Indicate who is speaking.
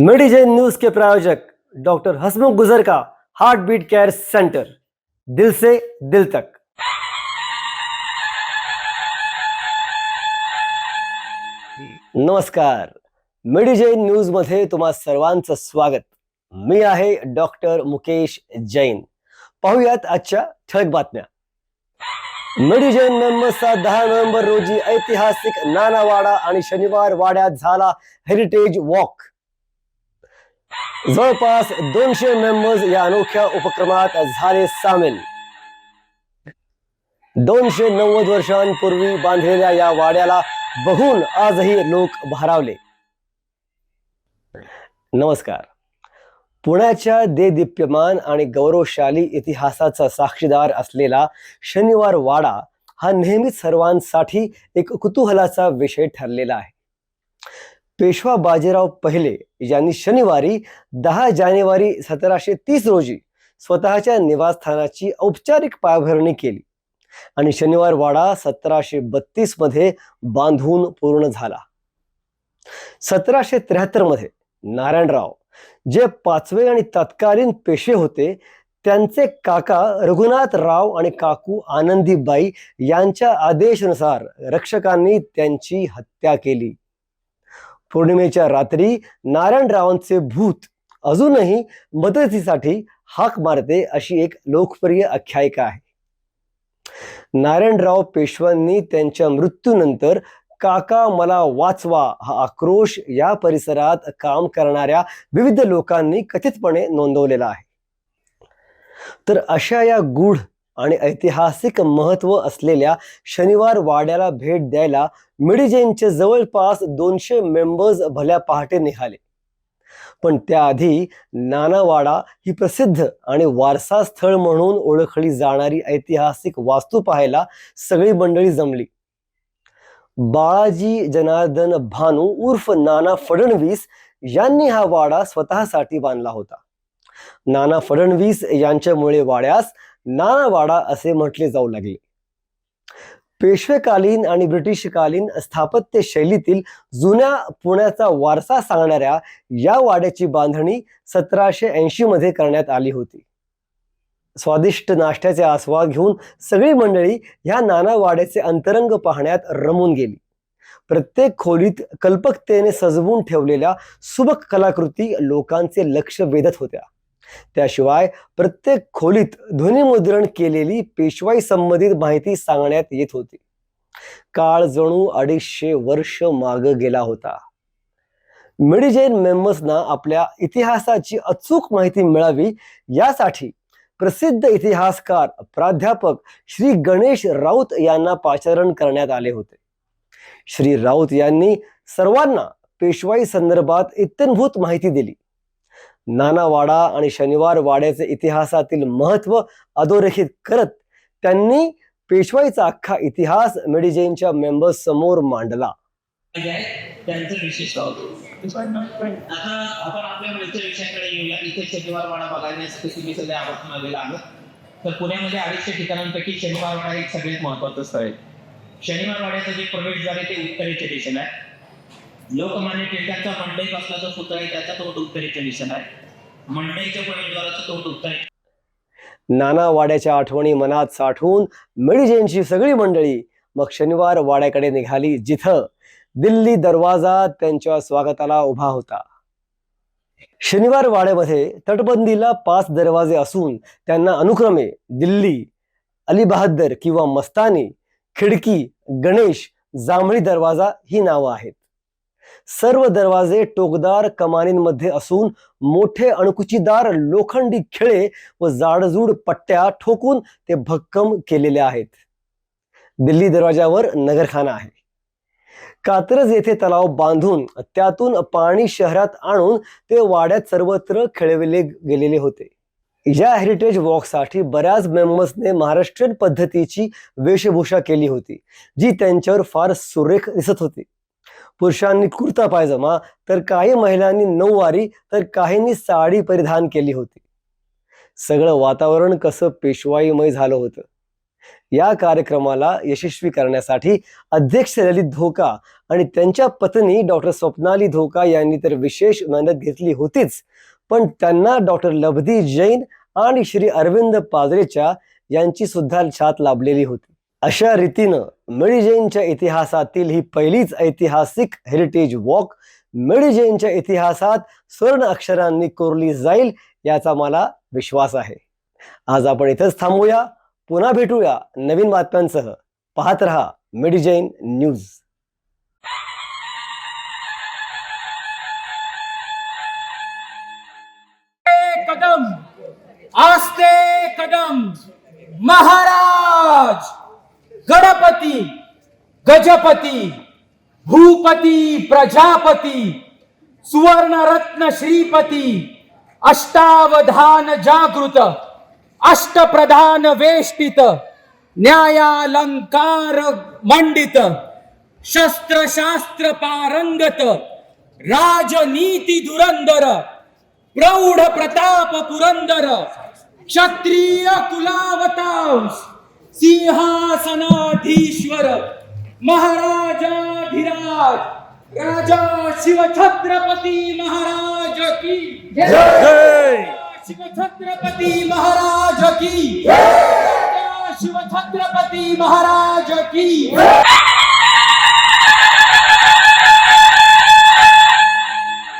Speaker 1: मेडिजन news के प्रायोजक doctor हसमुख गुजर का heart bit care centre, दिल से दिल तक। नमस्कार, मेडिजैन न्यूज़ मध्ये तुम्हा सर्वांचं स्वागत। मी आहे डॉक्टर मुकेश जैन। पाहूयात आजच्या ठळक बातम्या. मेडिजैन मेंबर्सचा दहा नोव्हेंबर रोजी ऐतिहासिक नानावाडा आणि शनिवार वाड्यात झाला हेरिटेज वॉक जवळपास दोनशे मेंबर्स या अनोख्या उपक्रमात झाले सामील. दोनशे नव्वद वर्षांपूर्वी बांधलेल्या या वाड्याला बघून आजही लोक भारावले. नमस्कार. पुण्याच्या देदीप्यमान आणि गौरवशाली इतिहासाचा साक्षीदार असलेला शनिवार वाडा हा नेहमीच सर्वांसाठी एक कुतूहलाचा विषय ठरलेला आहे. पेशवा बाजीराव पहिले यांनी शनिवारी दहा जानेवारी सतराशे तीस रोजी स्वतःच्या निवासस्थानाची औपचारिक पायाभरणी केली आणि शनिवार वाडा सतराशे बत्तीसमध्ये बांधून पूर्ण झाला. सतराशे त्र्याहत्तरमध्ये नारायणराव जे पाचवे आणि तत्कालीन पेशवे होते त्यांचे काका रघुनाथराव आणि काकू आनंदीबाई यांच्या आदेशानुसार रक्षकांनी त्यांची हत्या केली. पौर्णिमेच्या रात्री नारायणरावांचे भूत अजूनही मदतीसाठी हाक मारते अशी एक लोकप्रिय आख्यायिका आहे. नारायणराव पेशव्यांनी त्यांच्या मृत्यूनंतर काका मला वाचवा हा आक्रोश या परिसरात काम करणाऱ्या विविध लोकांनी कथितपणे नोंदवलेला आहे. तर अशा या गूढ आणि ऐतिहासिक महत्त्व असलेल्या शनिवार वाड्याला भेट द्यायला मिडिजेनचे जवळपास दोनशे मेंबर्स भल्या पहाटे निघाले. पण त्याआधी नानावाडा ही प्रसिद्ध आणि वारसा स्थळ म्हणून ओळखली जाणारी ऐतिहासिक वास्तू पाहायला सगळी मंडळी जमली. बाळाजी जनार्दन भानू उर्फ नाना फडणवीस यांनी हा वाडा स्वतःसाठी बांधला होता. नाना फडणवीस यांच्यामुळे वाड्यास नाना वाडा असे म्हटले जाऊ लागले. पेशवेकालीन आणि ब्रिटिशकालीन स्थापत्य शैलीतील जुन्या पुण्याचा वारसा सांगणाऱ्या या वाड्याची बांधणी सतराशे ऐंशी मध्ये करण्यात आली होती. स्वादिष्ट नाश्त्याचे आस्वाद घेऊन सगळी मंडळी ह्या नानावाड्याचे अंतरंग पाहण्यात रमून गेली. प्रत्येक खोलीत कल्पकतेने सजवून ठेवलेल्या सुबक कलाकृती लोकांचे लक्ष वेधत होत्या. त्याशिवाय प्रत्येक खोलीत ध्वनिमुद्रण केलेली पेशवाई संबंधित माहिती सांगण्यात येत होती. काळ जणू अडीचशे वर्ष माग गेला होता. मिडिजैन मेंबर्सना आपल्या इतिहासाची अचूक माहिती मिळावी यासाठी प्रसिद्ध इतिहासकार प्राध्यापक श्री गणेश राऊत यांना पाचारण करण्यात आले होते. श्री राऊत यांनी सर्वांना पेशवाई संदर्भात इत्यंभूत माहिती दिली. नानावाडा आणि शनिवार वाड्याचे इतिहासातील महत्त्व अधोरेखित करत त्यांनी पेशवाईचा अख्खा इतिहास मेडिजेनच्या मेंबर्स समोर मांडला.
Speaker 2: त्यांचं विशेष आता आपण आपल्या मुलच्या विषयाकडे येऊया. इथे शनिवार वाडा बघण्यासाठी तुम्ही सगळे आवर्जून आलेला आहात. तर पुण्यामध्ये अडीचशे ठिकाणांपैकी शनिवार वाडा एक सगळ्यात महत्वाचं स्थळ आहे. शनिवार वाड्याचं जे प्रवेशद्वार आहे ते उत्तरेच्या दिशेला आहे. लोकमान्य टिळकांचा मंडई बसला जो पुतळा आहे त्याचा तोंड उत्तरेच्या दिशेला आहे. मंडईच्या प्रवेशद्वाराचं तोंड उत्तर
Speaker 1: नाना वाड्याच्या आठवणी मनात साठवून मेडिजेनची सगळी मंडळी मग शनिवार वाड्याकडे निघाली जिथं दिल्ली दरवाजा त्यांच्या स्वागताला उभा होता. शनिवार वाड्यामध्ये तटबंदीला पाच दरवाजे असून त्यांना अनुक्रमे दिल्ली अली बहादर किंवा मस्तानी खिडकी गणेश जांभळी दरवाजा ही नावं आहेत. सर्व दरवाजे टोकदार कमानींमध्ये असून मोठे अणकुचीदार लोखंडी खिळे व जाडजूड पट्ट्या ठोकून ते भक्कम केलेले आहेत. दिल्ली दरवाजावर नगरखाना आहे. कात्रज येथे तलाव बांधून त्यातून पाणी शहरात आणून ते वाड्यात सर्वत्र खेळविले गेलेले होते. या हेरिटेज वॉकसाठी बऱ्याच मेंबर्सने महाराष्ट्रीयन पद्धतीची वेशभूषा केली होती जी त्यांच्यावर फार सुरेख दिसत होती. पुरुषांनी कुर्ता पायजमा तर काही महिलांनी नऊवारी तर काहींनी साडी परिधान केली होती. सगळं वातावरण कसं पेशवाईमय झालं होतं. या कार्यक्रमाला यशस्वी करण्यासाठी अध्यक्ष ललित धोका आणि त्यांच्या पत्नी डॉक्टर स्वप्नाली धोका यांनी तर विशेष मेहनत घेतली होतीच. पण त्यांना डॉक्टर लब्धी जैन आणि श्री अरविंद पाजरेच्या यांची सुद्धा छात लाभलेली होती. अशा रीतीनं मिळी जैनच्या इतिहासातील ही पहिलीच ऐतिहासिक हेरिटेज वॉक मिळी जैनच्या इतिहासात स्वर्ण अक्षरांनी कोरली जाईल याचा मला विश्वास आहे. आज आपण इथंच थांबूया. पुन्हा भेटूया नवीन बातम्यांसह. पाहत रहा मिडजैन न्यूज
Speaker 3: कदम आस्ते कदम महाराज गणपती गजपती भूपती प्रजापती सुवर्ण रत्न श्रीपती अष्टावधान जागृत अष्टप्रधान वेष्टित न्यायालंकार मंडित शस्त्रशास्त्र पारंगत राजनीती धुरंदर प्रौढ प्रताप पुरंदर क्षत्रिय कुलावतांस सिंहासनाधीश्वर महाराजाधिराज राजा शिवछत्रपती महाराज की शिवछत्रपती महाराज की। शिव शिवछत्रपती महाराज की।